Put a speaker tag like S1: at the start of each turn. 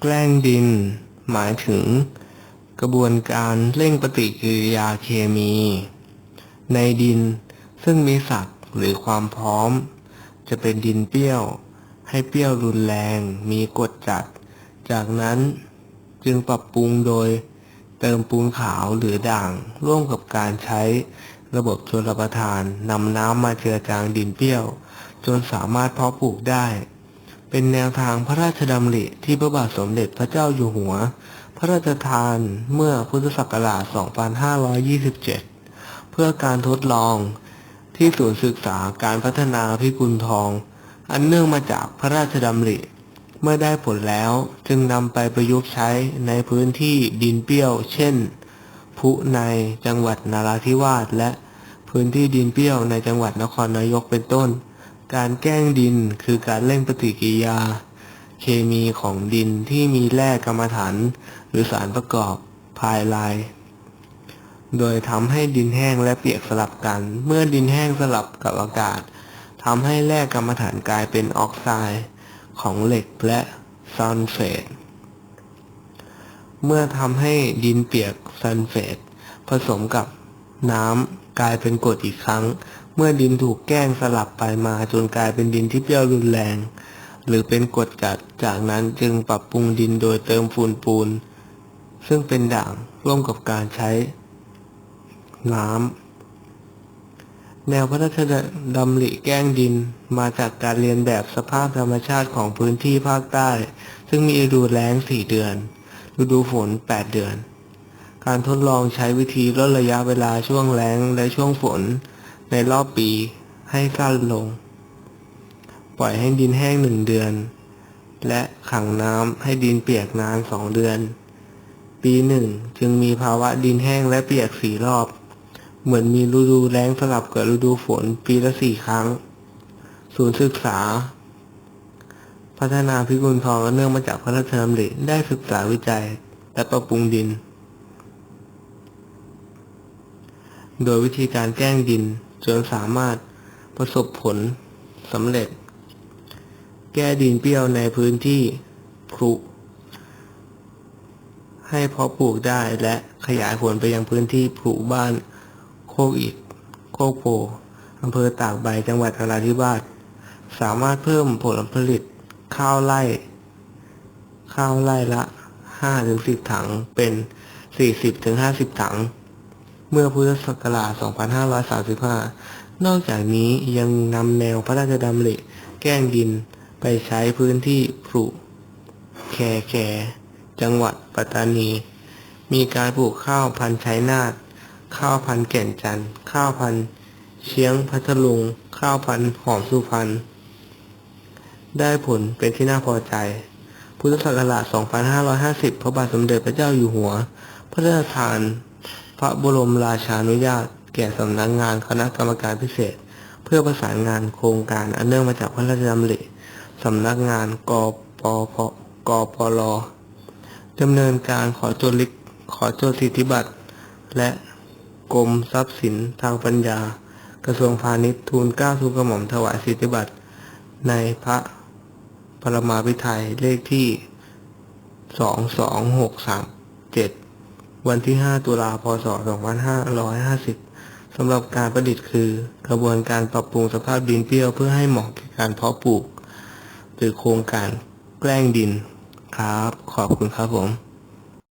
S1: แกล้งดิน หมายถึง กระบวนการเร่งปฏิกิริยาเคมี ในดินซึ่งมีสัดหรือความพร้อม จะเป็นดินเปรี้ยว ให้เปรี้ยวรุนแรง มีกรดจัด จากนั้นจึงปรับปรุงโดย เติมปูนขาวหรือด่าง ร่วมกับการใช้ระบบชลประทานนำน้ำมาเจือจางดินเปรี้ยว จนสามารถเพาะปลูกได้ เป็นแนวทางพระราชดำริที่พระบาทสมเด็จพระเจ้าอยู่หัว พระราชทานเมื่อพุทธศักราช 2527 เพื่อการทดลองที่ศูนย์ศึกษาการพัฒนาพิกุลทอง อันเนื่องมาจากพระราชดำริ เมื่อได้ผลแล้วจึงนำไปประยุกต์ใช้ในพื้นที่ดินเปรี้ยว เช่น พุในจังหวัดนาราธิวาสและพื้นที่ดินเปรี้ยวในจังหวัดนครนายกเป็นต้น การแกล้งดินคือการเร่งปฏิกิริยา เคมีของดินที่มีแร่กรรมฐานหรือสารประกอบภายลาย โดยทำให้ดินแห้งและเปียกสลับกัน เมื่อดินแห้งสลับกับอากาศทำให้แร่กรรมฐานกลายเป็นออกไซด์ของเหล็กและซัลเฟตเมื่อทำให้ดินเปียกซัลเฟตผสมกับน้ำกลายเป็นกรดอีกครั้ง เมื่อดินถูกแกล้งสลับไปมาจนกลายเป็นดินที่เปรี้ยวรุนแรง หรือเป็นกรดจัด จากนั้นจึงปรับปรุงดินโดยเติมฝุ่นปูน ซึ่งเป็นด่างร่วมกับการใช้ น้ำแนวพระราชดำริแกล้งดินมาจากการเรียนแบบสภาพธรรมชาติของพื้นที่ภาคใต้ ซึ่งมีฤดูแล้ง4เดือน ฤดูฝน8เดือน การทดลองใช้วิธีลดระยะเวลาช่วงแล้งและช่วงฝน ในรอบปีให้สั้นลง ปล่อยให้ดินแห้งหนึ่งเดือน และขังน้ำให้ดินเปียกนานสองเดือน ปีหนึ่งจึงมีภาวะดินแห้งและเปียกสี่รอบ เหมือนมีฤดูแล้งสลับกับฤดูฝนปีละสี่ครั้ง ศูนย์ศึกษา พัฒนาพิกุลทองเนื่องมาจากพระราชดำริได้ศึกษาวิจัยและปรับปรุงดิน โดยวิธีการแกล้งดิน จนสามารถประสบผลสำเร็จ แก้ดินเปรี้ยวในพื้นที่ครุให้เพาะปลูกได้และขยายผลไปยังพื้นที่ปลูกบ้านโคกอิฐโคกโพอำเภอตากใบจังหวัดนราธิวาสสามารถเพิ่มผลผลิตข้าวไร่ ข้าวไร่ละ 5-10 ถังเป็น 40-50 ถัง เมื่อพุทธศักราช 2535 นอกจากนี้ยังนำแนวพระราชดำริแก้งดินไปใช้พื้นที่ปลูกแคแคจังหวัดปัตตานี มีการปลูกข้าวพันธุ์ชัยนาทข้าวพันธุ์แก่นจันทร์ข้าวพันธุ์เชียงพัทลุง ข้าวพันธุ์หอมสุพรรณได้ผลเป็นที่น่าพอใจ พุทธศักราช 2550 พระบาทสมเด็จพระเจ้าอยู่หัว พระราชทาน พระบรมราชานุญาต แก่สำนักงานคณะกรรมการพิเศษ เพื่อประสานงานโครงการอันเนื่องมาจากพระราชดำริสำนักงานกปพกปลดำเนินการขอจดลิขขอจดสิทธิบัตร และกรมทรัพย์สินทางปัญญา กระทรวงพาณิชย์ทูลเกล้าทูลกระหม่อมถวายสิทธิบัตร ในพระปรมาภิไธยเลขที่22637 วันที่ 5 ตุลา พศ 2550 สำหรับการประดิษฐ์คือ กระบวนการปรับปรุงสภาพดินเปรี้ยวเพื่อให้เหมาะแก่การเพาะปลูก หรือโครงการแกล้งดินครับ ขอบคุณครับผม